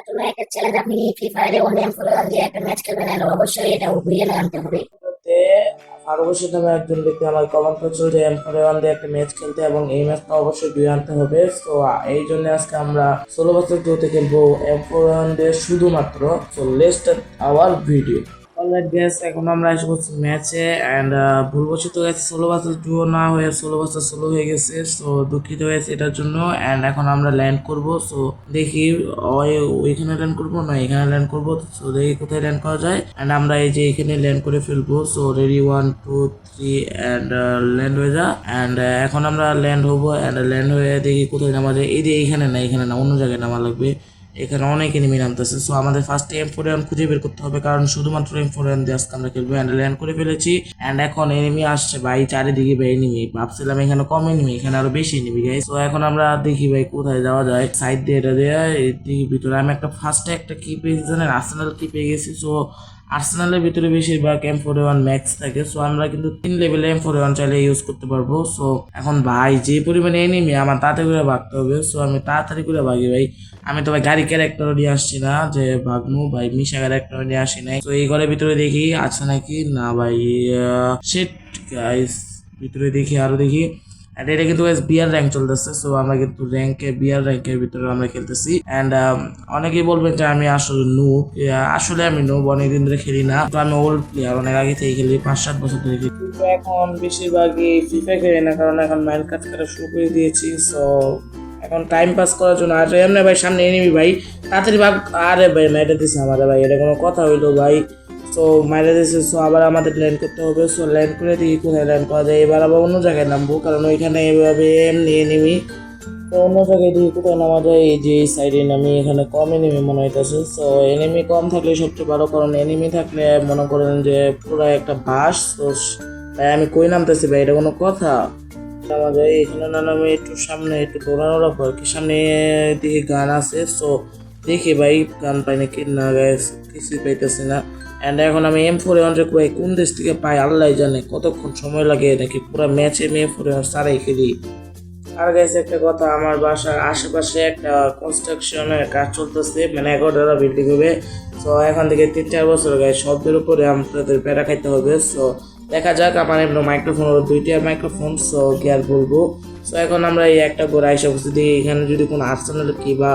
এত ম্যাকের চ্যালেঞ্জ আপনি ফ্রি ফায়ারে অনলাইন ফলো দিয়ে একটা ম্যাচ খেলবেন আর অবশ্যই এটা ঘুরিয়ে আনতে হবে। তে ফারুকের নামে একজন ব্যক্তি আমার কমেন্ট করেছিল যে এম ফোর ওয়ান দিয়ে একটা ম্যাচ খেলতে এবং এই ম্যাচটা অবশ্যই দুই আনতে হবে। তো এই জন্য আজকে আমরা ষোলো বছর দুতে খেলব এম ফোর ওয়ান দিয়ে শুধুমাত্র তো lest our video alright guys এখন আমরা এসে পড়ছি ম্যাচে অ্যান্ড ভুলবশত গেছে ষোলো বছর ডুও না হয়ে ষোলো বছর ষোলো হয়ে গেছে সো দুঃখিত হয়েছে এটার জন্য অ্যান্ড এখন আমরা ল্যান্ড করব সো দেখি, ওই- ওইখানে ল্যান্ড করব না এখানে ল্যান্ড করব সো দেখি কোথায় ল্যান্ড করা যায় অ্যান্ড আমরা এই যে এখানে ল্যান্ড করে ফেলব so ready one two three and land হয়ে যা অ্যান্ড এখন আমরা ল্যান্ড হব অ্যান্ড ল্যান্ড হয়ে দেখি কোথায় নামা যায়, এই যে এইখানে না এখানে না, অন্য জায়গায় নামা লাগবে এখানে অনেক এনিমি নামতেছে। সো আমাদের ফার্স্টে এম ফোর এন খুঁজে বের করতে হবে, কারণ শুধুমাত্র এম ফোর এন দিয়ে আজকে আমরা খেলব অ্যান্ড ল্যান্ড করে ফেলেছি। অ্যান্ড এখন এনিমি আসছে ভাই, চারিদিকে ভাই এনিমি ভাবছিলাম এখানে কম এনিমি এখানে আরও বেশি এনিমি গাই সো এখন আমরা দেখি ভাই কোথায় যাওয়া যায়। সাইড দিয়ে এটা দিয়ে, এদিকে ভিতরে আমি একটা ফার্স্টে একটা কি পেয়েছি জানেন আর্সেনাল কি পেয়ে গেছি। সো আর্সেনালের ভিতরে বেশিরভাগ এম ফোর ওয়ান ম্যাক্স থাকে সো আমরা কিন্তু তিন লেভেলে এম ওয়ান চাইলে ইউজ করতে পারব। সো এখন ভাই, যে পরিমাণে এনিমি আমার তাড়াতাড়ি করে ভাগতে হবে। সো আমি তাড়াতাড়ি করে ভাগি ভাই। আমি তো ভাই গাড়ি ক্যারেক্টার নিয়ে আসছি না, যে ভাগমু ভাই, মিশা ক্যারেক্টার নিয়ে আসি নাই। তো এই ঘরের ভিতরে দেখি, আছে নাকি? না ভাই সেট গাইস ভিতরে দেখি, আরও দেখি। And এটা কিন্তু বিয়ার র্যাঙ্ক চলতেছে সো আমরা কিন্তু র্যাঙ্কে বিয়ার র্যাঙ্কের ভিতরে আমরা খেলতেছি। অ্যান্ড অনেকেই বলবেন যে আমি আসলে নো আসলে আমি নো অনেকদিন ধরে খেলি না। তো আমি ওল্ড প্লেয়ার অনেক আগে থেকে খেলি পাঁচ সাত বছর ধরে খেলি। কিন্তু এখন বেশিরভাগই ফিফা খেলি না, কারণ এখন মাইল কাজ করা শুরু করে দিয়েছি সো এখন টাইম পাস করার জন্য। আর এমনি ভাই, সামনে এনিমি ভাই, তাড়াতাড়ি ভাগ। আরে ভাই, মেরে দিছে আমাদের ভাই, এটা কোনো কথা হইল ভাই। সো মাইরে দিছে সো আবার আমাদের ল্যান্ড করতে হবে। সো ল্যান্ড করে দেখি কোথায় ল্যান্ড করা যায়। এবার আবার অন্য জায়গায় নামবো, কারণ ওইখানে এভাবে এমনি এনিমি তো অন্য জায়গায় দেখি কোথায় নামা যায়। এই যে এই সাইডে নামি, এখানে কম এনিমি মনে হইতেছে। সো এনিমি কম থাকলে সবচেয়ে ভালো, কারণ এনিমি থাকলে মনে করেন যে পুরো একটা বাস। তো তাই আমি কই নামতেছি ভাই? এটা কোনো কথা? নামা যায়, এখানে না নামে একটু সামনে একটু দৌড়ানোর পর কি সামনে দিকে গান আছে। সো দেখি ভাই, গান পাই নাকি না, গাইস, কিছুই পাইতেছি না। অ্যান্ড এখন আমি এম ফোর ওয়ান ভাই কোন দেশ থেকে পাই, আল্লাহ জানে, কতক্ষণ সময় লাগে নাকি পুরো ম্যাচে এম ফোর সারাই খেলি আর গাইছে একটা কথা, আমার বাসার আশেপাশে একটা কনস্ট্রাকশনের কাজ চলতেছে মানে এগারোটা বিল্ডিং হবে। সো এখন থেকে তিন চার বছর গায়ে শব্দের উপরে আমাদের প্যারা খাইতে হবে। সো দেখা যাক, আমার এমনি মাইক্রোফোন হলো দুইটা মাইক্রোফোন সো কি আর বলব। সো এখন আমরা এই একটা করে আইসা বসে এখানে যদি কোনো আর্সেনাল কি বা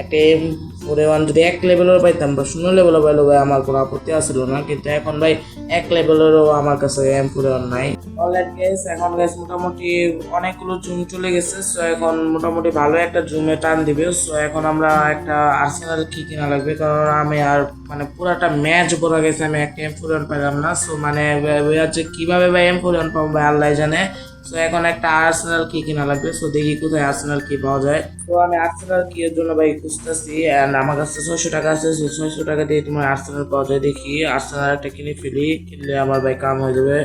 একটা এম ফোরে ওয়ান যদি এক লেভেলেরও পাইতাম বা শূন্য লেভেলও পাইলো ভাই, আমার কোনো আপত্তি আসলো না। কিন্তু এখন ভাই, এক লেভেলেরও আমার কাছে এম ফোরে ওয়ান নাই। অলরাইট গেস এখন গেস মোটামুটি অনেকগুলো জুম চলে গেছে সো এখন মোটামুটি ভালো একটা জুমে টান দিবে। সো এখন আমরা একটা আর্সেনাল কি কিনা লাগবে, কারণ আমি আর মানে পুরাটা ম্যাচ ভরা গেছে, আমি একটা এম ফোর পাইলাম না। সো মানে হচ্ছে কীভাবে ভাই এম ফোর পাবো ভাই আল্লাহ জানে। সো এখন একটা আর্সেনাল কি কিনা লাগবে? সো দেখি কোথায় আর্সেনাল কি পাওয়া যায়। তো আমি আর্সেনাল কি এর জন্য ভাই খুঁজতেছি? এন্ড আমার কাছে ছয়শো টাকা আছে। ছয়শো টাকা দিয়ে তোমার আর্সেনাল পাওয়া যায়। দেখি আর্সেনাল একটা কিনে ফেলি। কিনলে আমার ভাই কাম হয়ে যাবে।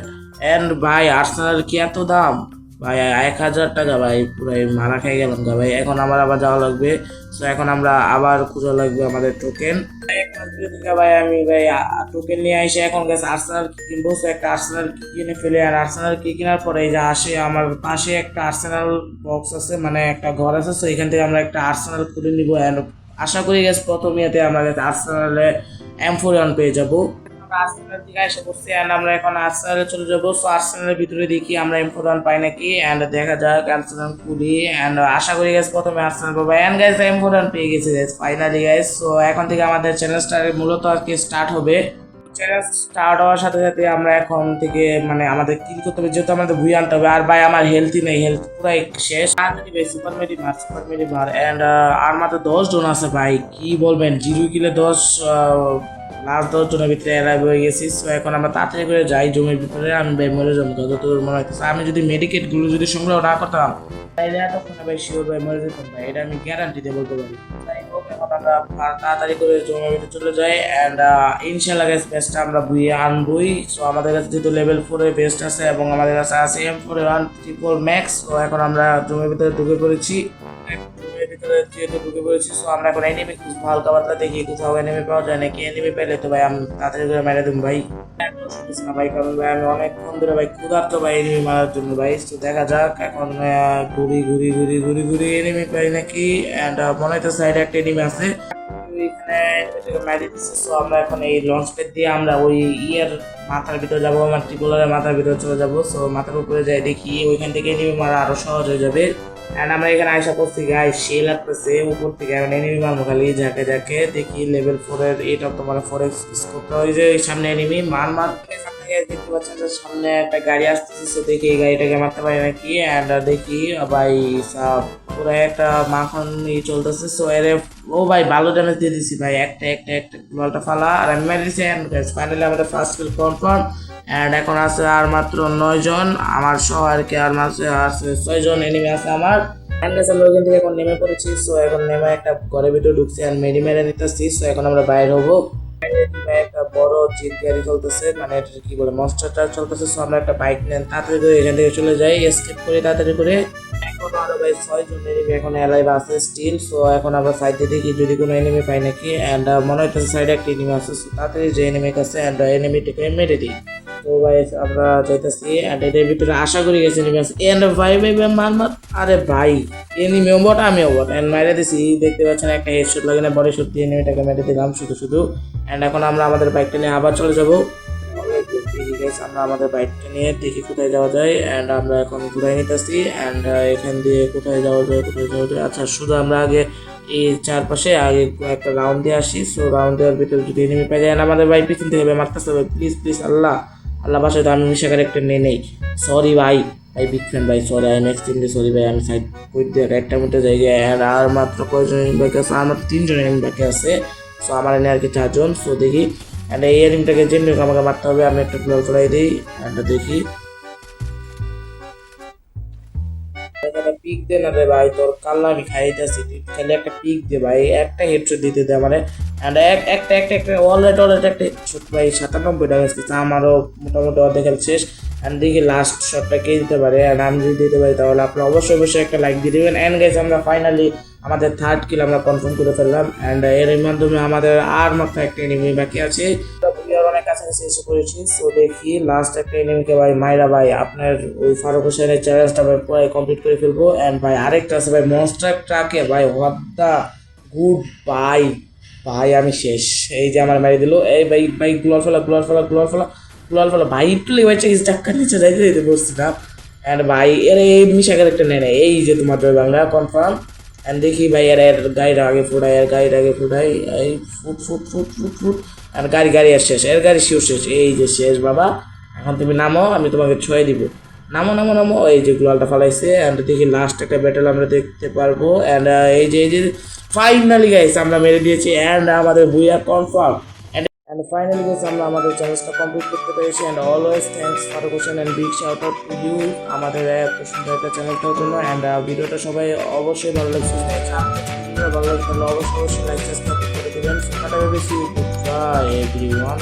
অ্যান্ড ভাই আর্সেনাল কি এত দাম? ভাই, এক হাজার টাকা ভাই, পুরাই মারা খেয়ে গেলাম গা ভাই। এখন আমার আবার যাওয়া লাগবে। তো এখন আমরা আবার খোঁজা লাগবে আমাদের টোকেন ভাই, আমি ভাই টোকেন নিয়ে এসে এখন গেছে আর্সেনাল কিনবো? একটা আর্সেনাল কিনে ফেলে। আর আর্সেনাল কি কেনার পরে এই যে আসে আমার পাশে একটা আর্সেনাল বক্স আছে মানে একটা ঘর আছে। তো এখান থেকে আমরা একটা আর্সেনাল খুলে নিব। অ্যান্ড আশা করি গেছে প্রথম ইয়েতে আমরা গেছে আর্সেনালে এম ফোর পেয়ে যাব। আমরা আর্সেনাল দিকে এসে পড়ছি অ্যান্ড আমরা এখন আর্সেনালে চলে যাব। সো আর্সেনালের ভিতরে দেখি আমরা এম পাই নাকি অ্যান্ড দেখা যাক আর্সেনাল খুলি অ্যান্ড আশা করি গেছে প্রথমে আর্সেনাল পাবো। অ্যান্ড ফোর ওয়ান পেয়ে গেছে গাইস ফাইনালি গাইজ সো এখন থেকে আমাদের চ্যানেলটা মূলত আর কি স্টার্ট হবে। চ্যানেল স্টার্ট হওয়ার সাথে সাথে আমরা এখন থেকে মানে আমাদের কিল করতে হবে, যেহেতু আমাদের ভুই আনতে হবে। আর ভাই, আমার হেলথই নেই হেলথ পুরাই শেষ। সুপার মেডি মার সুপার মেডি মার অ্যান্ড আর মাত্র দশ জন আছে ভাই, কি বলবেন? জিরো কিলে দশ লাস্ট দশ জনের ভিতরে এরাই হয়ে গেছি। সো এখন আমরা তাড়াতাড়ি করে যাই জমির ভিতরে, আমি ভাই মরে যাব, যতদূর মনে হইতেছে। আমি যদি মেডিকেটগুলো যদি সংগ্রহ না করতাম তাইলে এতক্ষণে ভাই শিওর ভাই মরে যেতাম ভাই, এটা আমি গ্যারান্টি দিয়ে বলতে পারি। আমরা তাড়াতাড়ি করে ভিতরে চলে যাই অ্যান্ড ইনশাল্লাহ গ্যাস বেস্টটা আমরা বুয়ে আনবই। সো আমাদের কাছে যেহেতু লেভেল ফোরে বেস্ট আছে এবং আমাদের কাছে আছে M four one three four max তো এখন আমরা জমির ভিতরে ঢুকে পড়েছি। জমির ভিতরে যেহেতু ঢুকে পড়েছি সো আমরা এখন এনিমি হালকা পাতলা দেখি কোথাও এনিমি পাওয়া যায় নাকি এনিমি পেলে তো ভাই, আমি তাড়াতাড়ি করে মেরে দিন ভাই। ভাই কারণ ভাই আমি অনেকক্ষণ ধরে ভাই ক্ষুধার্ত ভাই এনিমি মারার জন্য ভাই তো দেখা যাক এখন ঘুরি ঘুরি ঘুরি ঘুরি ঘুরি এনিমি পাই নাকি অ্যান্ড মনে হচ্ছে সাইডে একটা এনিমি আছে এখানে সো আমরা এখন এই লঞ্চ প্যাড দিয়ে আমরা ওই ইয়ের মাথার ভিতরে যাব আমার ট্রিপলারের মাথার ভিতরে চলে যাব সো মাথার উপরে যাই দেখি ওইখান থেকে এনিমি মারা আরও সহজ হয়ে যাবে অ্যান্ড আমরা এখানে আশা করছি গাই সে লাগতেছে, উপর থেকে এখন এনিমি মারবো খালি, যাকে দেখি লেভেল ফোরের এটা তোমার ফোর এক্স করতে হয় যে সামনে এনিমি মার মার। দেখতে পাচ্ছেন যে সামনে একটা গাড়ি আসতেছে so দেখি এই গাড়িটাকে মারতে পারি নাকি? অ্যান্ড দেখি ভাই সাব পুরো একটা মাখন চলতেছে। সো এর, ও ভাই, ভালো ড্যামেজ দিয়ে দিছি ভাই। একটা একটা একটা বলটা ফালা, আর আমি মেরে দিছি। অ্যান্ড ফাইনালি আমাদের ফার্স্ট কিল কনফার্ম অ্যান্ড এখন আছে আর মাত্র নয় জন। আমার সহ আর কি আর মাত্র আছে ছয় জন এনিমি আছে আমার। এখন নেমে পড়েছি। সো এখন নেমে একটা ঘরের ভিতরে ঢুকছি। আর মেরি, মেরে নিতেছি। সো এখন আমরা বাইরে হব। বড় জিপ গাড়ি চলতেছে মানে এটা কি বলে মনস্টারটা চলতেছে সো আমরা একটা বাইক নেন তাড়াতাড়ি এখান থেকে চলে যাই এসকেপ করে তাড়াতাড়ি করে এখন আরও ভাই ছয় জন এনিমি এখন এলাইভ আছে স্টিল সো এখন আমরা সাইডে দেখি যদি কোনো এনিমি পাই নাকি অ্যান্ড মনে হইতেছে সাইডে একটা এনিমি আছে সো তাড়াতাড়ি যে এনিমি কাছে অ্যান্ড এনিমিটাকে মেরে দিই। তো ভাই আমরা যাইতেছি অ্যান্ড এদের ভিতরে আশা করি গেছে এনিমি আছে এন্ড ভাই ভাই ভাই, মার মার, আরে ভাই এনিমিও বট আমিও বট অ্যান্ড মেরে দিছি, দেখতে পাচ্ছেন একটা হেডশট লাগে না বডি শুট দিয়ে এনিমিটাকে মেরে দিলাম শুধু শুধু অ্যান্ড এখন আমরা আমাদের বাইকটা নিয়ে আবার চলে যাব। আমরা আমাদের বাইকটা নিয়ে দেখি কোথায় যাওয়া যায় অ্যান্ড আমরা এখন ঘুরাই নিতেছি অ্যান্ড এখান দিয়ে কোথায় যাওয়া যায়, কোথায় যাওয়া যায়। আচ্ছা শুধু আমরা আগে এই চারপাশে আগে একটা রাউন্ড দিয়ে আসি সো রাউন্ড দেওয়ার ভিতরে যদি এনিমি পাই যায় আমাদের বাইক পিছন থেকে মারতেছে প্লিজ প্লিজ আল্লাহ। আল্লাহ বাসায় তো আমি মিশা একটা নিয়ে নেই। সরি ভাই। ভাই বিগ ফ্যান ভাই sorry I next extremely sorry ভাই, আমি সাইড কই দিয়ে একটা মতো জায়গায় আর আর মাত্র কয়জন বাকি আছে? আমার তিনজন এনিমি বাকি আছে। সো আমার এনে আর কি চারজন। সো দেখি। অ্যান্ড এই এনিমটাকে যেমনি আমাকে মারতে হবে, আমি একটা প্লেয়ার করাই দিই। অ্যান্ড দেখি। দে না রে ভাই, তোর কাল্লা আমি খাইতেছি, তুই খালি একটা পিক দে ভাই, একটা হেডশট দিতে দে মানে অ্যান্ড এক, একটা একটা একটা অলরেড অলরেড একটা হেডশট ভাই, সাতানব্বই টাকা আসছে আমারও মোটামুটি অর্ধেক শেষ। অ্যান্ড দেখি লাস্ট শটটা কে দিতে পারে অ্যান্ড আমি যদি দিতে পারি তাহলে আপনারা অবশ্যই অবশ্যই একটা লাইক দিয়ে দেবেন। অ্যান্ড গাইজ আমরা ফাইনালি আমাদের থার্ড কিল আমরা কনফার্ম করে ফেললাম। অ্যান্ড এর মাধ্যমে আমাদের আর মাত্র একটা এনিমি বাকি আছে। অনেক এসে পড়েছি। সো দেখি লাস্ট একটা এনিমিকে ভাই, মাইরা ভাই, আপনার ওই ফারুক হোসেনের চ্যালেঞ্জটা ভাই পুরো কমপ্লিট করে ফেলব। অ্যান্ড ভাই, আরেকটা আছে ভাই মনস্টার ট্রাকে ভাই হোয়াট দ্য গুড বাই ভাই আমি শেষ। এই যে আমার মারি দিল। এই ভাই ভাই গ্লোয়াল ফেলা গ্লোয়াল ফেলা গ্লোয়াল ফেলা গ্লোয়াল ফেলা। ভাই, একটু চাই চাক্কার নিচে যাইতে যাইতে বসছি না। অ্যান্ড ভাই, এর, এই মিশা ক্যারেক্টার নেয় না এই যে তোমার জয় বাংলা কনফার্ম অ্যান্ড দেখি ভাই, এর এর গাড়িটা আগে ফুটাই, এর গাড়িটা আগে ফুটাই। এই ফুট ফুট ফুট ফুট ফুট। আর গাড়ি গাড়ি আর শেষ, এর গাড়ি শিও শেষ। এই যে শেষ, বাবা। এখন তুমি নামো, আমি তোমাকে ছয় দিব। নামো নামো নামো। এই যে গ্লোয়ালটা ফালাইছে অ্যান্ড দেখি লাস্ট একটা ব্যাটেল আমরা দেখতে পারব। অ্যান্ড এই যে এই যে ফাইনালি গাইস আমরা মেরে দিয়েছি। অ্যান্ড আমাদের বুইয়া কনফার্ম অ্যান্ড ফাইনালি গেছে আমরা আমাদের চ্যালেঞ্জটা কমপ্লিট করতে পেরেছি। And always thanks Faruk Hossain and big shout out to you আমাদের এত সুন্দর একটা চ্যানেলটার জন্য। অ্যান্ড ভিডিওটা সবাই অবশ্যই ভালো লাগছে। ভালো লাগছে অবশ্যই অবশ্যই লাইক সাবস্ক্রাইব করে দেবেন কাটা বেশি বাই এভরিওয়ান